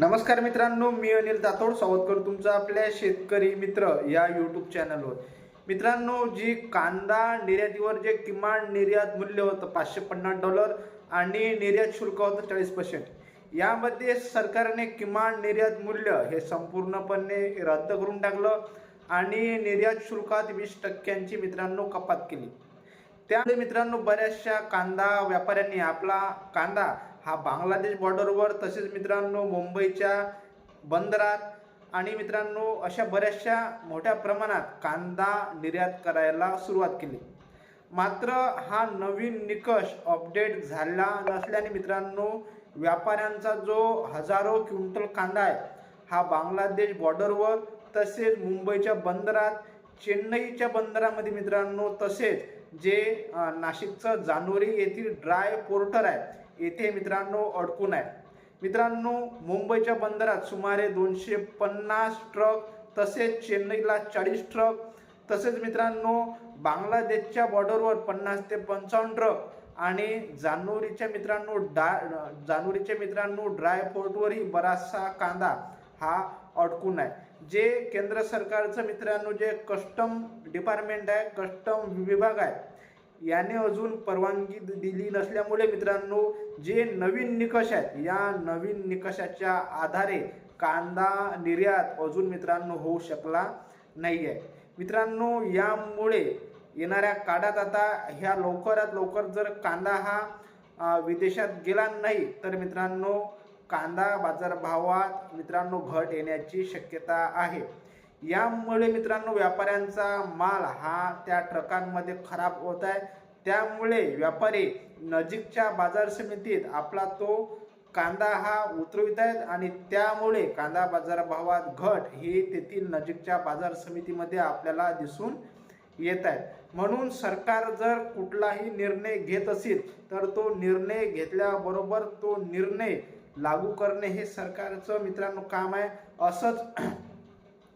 नमस्कार मित्रांनो मी अनिल दातोड. स्वागत करतो तुमचं आपल्या शेतकरी मित्र या यूट्यूब चॅनलवर मित्रांनो जी कांदा निर्यातीवर जे किमान निर्यात मूल्य होतं पाचशे पन्नास डॉलर आणि निर्यात शुल्क होतं चाळीस पर्सेंट यामध्ये सरकारने किमान निर्यात मूल्य हे संपूर्णपणे रद्द करून टाकलं आणि निर्यात शुल्कात वीस टक्क्यांची मित्रांनो कपात केली. त्यामुळे मित्रांनो बऱ्याचशा कांदा व्यापाऱ्यांनी आपला कांदा हा बांगलादेश बॉर्डरवर तसेच मित्रांनो मुंबईच्या बंदरात आणि मित्रांनो अशा बऱ्याचशा मोठ्या प्रमाणात कांदा निर्यात करायला सुरुवात केली. मात्र हा नवीन निकष अपडेट झाला नसल्याने मित्रांनो व्यापाऱ्यांचा जो हजारो क्विंटल कांदा आहे हा बांगलादेश बॉर्डरवर तसेच मुंबईच्या बंदरात चेन्नईच्या बंदरामध्ये मित्रांनो तसेच जे नाशिकचं जानोरी येथील ड्राय पोर्टर आहे येथे मित्रांनो अडकून आहे. मित्रांनो मुंबईच्या बंदरात सुमारे दोनशे पन्नास ट्रक तसेच चेन्नईला चाळीस ट्रक तसेच मित्रांनो बांगलादेशच्या बॉर्डरवर पन्नास ते पंचावन्न ट्रक आणि जानेवारीच्या मित्रांनो डा जानेवारीच्या मित्रांनो ड्राय पोर्टवरही बराचसा कांदा हा अडकून आहे. जे केंद्र सरकारचं मित्रांनो जे कस्टम डिपार्टमेंट आहे कस्टम विभाग आहे याने अजून परवानगी दिली नसल्यामुळे मित्रांनो जे नवीन निकष आहेत या नवीन निकषाच्या आधारे कांदा निर्यात अजून मित्रांनो होऊ शकला नाही आहे मित्रांनो यामुळे येणाऱ्या काळात आता ह्या लवकरात लवकर जर कांदा हा विदेशात गेला नाही तर मित्रांनो कांदा बाजारभावात मित्रांनो घट येण्याची शक्यता आहे. यामुळे मित्रांनो व्यापाऱ्यांचा माल हा त्या ट्रकांमध्ये खराब होत आहे. त्यामुळे व्यापारी नजीकच्या बाजार समितीत आपला तो कांदा हा उतरवित आहेत आणि त्यामुळे कांदा बाजारभावात घट ही तेथील नजीकच्या बाजार समितीमध्ये आपल्याला दिसून येत आहे. म्हणून सरकार जर कुठलाही निर्णय घेत असेल तर तो निर्णय घेतल्याबरोबर तो निर्णय लागू करणे हे सरकारचं मित्रांनो काम आहे. असंच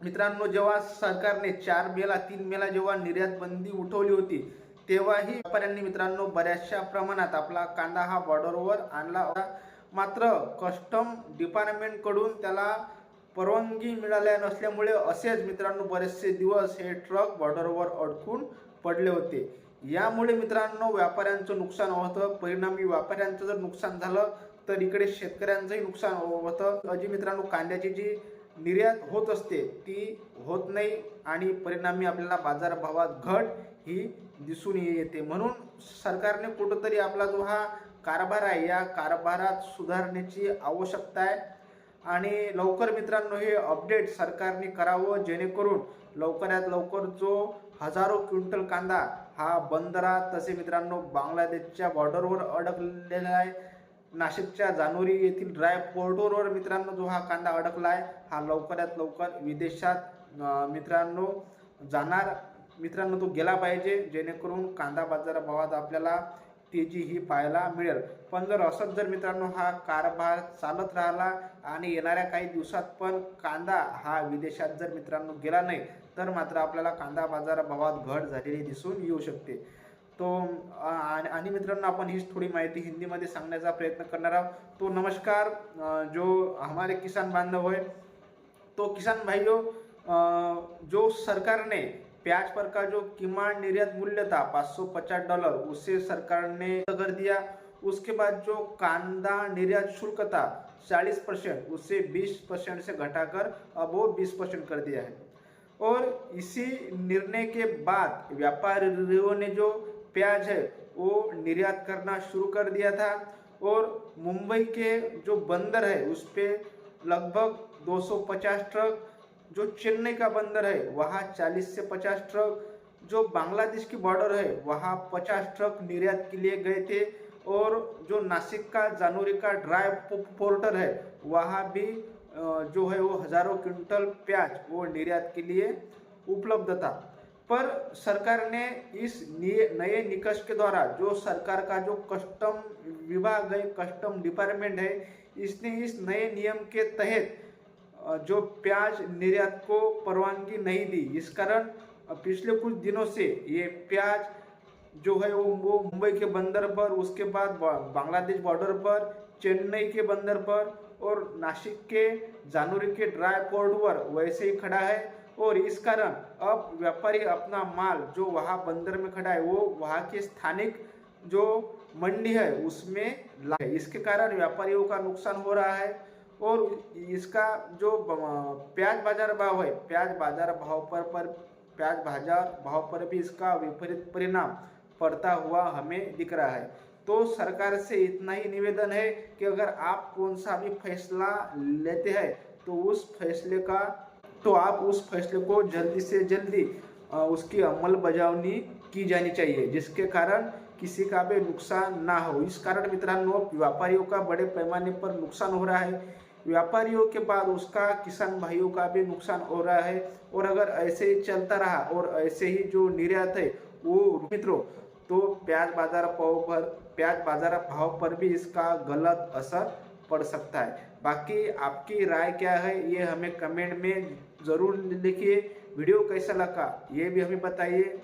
मित्रांनो जेव्हा सरकारने चार मेला तीन मेला जेव्हा निर्यात बंदी उठवली होती तेव्हाही व्यापाऱ्यांनी मित्रांनो बऱ्याचशा प्रमाणात आपला कांदा हा बॉर्डरवर आणला होता. मात्र कस्टम डिपार्टमेंटकडून त्याला परवानगी मिळाल्या नसल्यामुळे असेच मित्रांनो बरेचसे दिवस हे ट्रक बॉर्डरवर अडकून पडले होते. यामुळे मित्रांनो व्यापाऱ्यांचं नुकसान होतं परिणामी व्यापाऱ्यांचं जर नुकसान झालं तर इकडे शेतकऱ्यांचंही नुकसान होतं. अजी मित्रांनो कांद्याची जी निर्यात होत असते ती होत नाही आणि परिणामी आपल्याला बाजारभावात घट ही दिसून येते. म्हणून सरकारने कुठंतरी आपला जो हा कारभार आहे या कारभारात सुधारण्याची आवश्यकता आहे. आणि लवकर मित्रांनो हे अपडेट सरकारने करावं जेणेकरून लवकरात लवकर जो हजारो क्विंटल कांदा हा बंदरात तसे मित्रांनो बांगलादेशच्या बॉर्डरवर अडकलेला आहे. नाशिकच्या जानोरी येथील ड्राय पोर्टोरवर मित्रांनो जो हा कांदा अडकला आहे हा लवकरात लवकर विदेशात मित्रांनो जाणार. मित्रांनो तो गेला पाहिजे जेणेकरून कांदा बाजाराभावात आपल्याला तेजी ही पाहायला मिळेल. पण जर असंच जर मित्रांनो हा कारभार चालत राहिला आणि येणाऱ्या काही दिवसात पण कांदा हा विदेशात जर मित्रांनो गेला नाही तर मात्र आपल्याला कांदा बाजारभावात घट झालेली दिसून येऊ शकते. तो अ, मित्रांनो आपण हीच थोडी माहिती हिंदीमध्ये सांगण्याचा प्रयत्न करणार आहोत. तो नमस्कार जो हमारे किसान बांधव है तो किसान भाइयों जो सरकार ने प्याज पर का जो किमान निर्यात मूल्य था 550 डॉलर उसे सरकार ने कर दिया। उसके बाद जो कांदा निर्यात शुल्क था 40 परसेंट उसे 20 परसेंट से घटाकर अब वो 20 परसेंट कर दिया है। और इसी निर्णय के बाद व्यापारियों ने जो प्याज है, वो निर्यात करना शुरू कर दिया था। और मुंबई के जो बंदर है, उस पर लगभग 250 ट्रक, जो चेन्नई का बंदर है, वहाँ 40 से 50 ट्रक, जो बांग्लादेश की बॉर्डर है, वहाँ 50 ट्रक निर्यात के लिए गए थे। और जो नासिक का, जानोरी का ड्राई पोर्टर है, वहाँ भी जो है वो हज़ारों क्विंटल प्याज वो निर्यात के लिए उपलब्ध था। पर सरकार ने इस नए निकष के द्वारा जो सरकार का जो कस्टम विभाग है, कस्टम डिपार्टमेंट है, इसने इस नए नियम के तहत जो प्याज निर्यात को परवानगी नहीं दी। इस कारण पिछले कुछ दिनों से ये प्याज जो है वो वो मुंबई के बंदर पर, उसके बाद बांग्लादेश बॉर्डर पर, चेन्नई के बंदर पर और नासिक के, जानूरी के ड्राई पोर्ट पर वैसे ही खड़ा है। और इस कारण अब व्यापारी अपना माल जो वहाँ बंदर में खड़ा है, वो वहाँ के स्थानिक जो मंडी है, उसमें ला है इसके कारण व्यापारियों का नुकसान हो रहा है और इसका जो प्याज बाज़ार भाव है, प्याज बाज़ार भाव पर पर प्याज बाज़ार भाव पर भी इसका विपरीत परिणाम पड़ता हुआ हमें दिख रहा है। तो सरकार से इतना ही निवेदन है कि अगर आप कौन सा भी फैसला लेते हैं तो उस फैसले का तो आप उस फैसले को जल्दी से जल्दी उसकी अमल बजावनी की जानी चाहिए, जिसके कारण किसी का भी नुकसान ना हो। इस कारण मित्रांनो, व्यापारियों का बड़े पैमाने पर नुकसान हो रहा है। व्यापारियों के बाद उसका किसान भाइयों का भी नुकसान हो रहा है। और अगर ऐसे ही चलता रहा और ऐसे ही जो निर्यात है, वो मित्रों तो प्याज बाज़ार भाव पर, प्याज बाज़ार भाव पर भी इसका गलत असर पड़ सकता है। बाकी आपकी राय क्या है ये हमें कमेंट में ज़रूर लिखिए। वीडियो कैसा लगा ये भी हमें बताइए।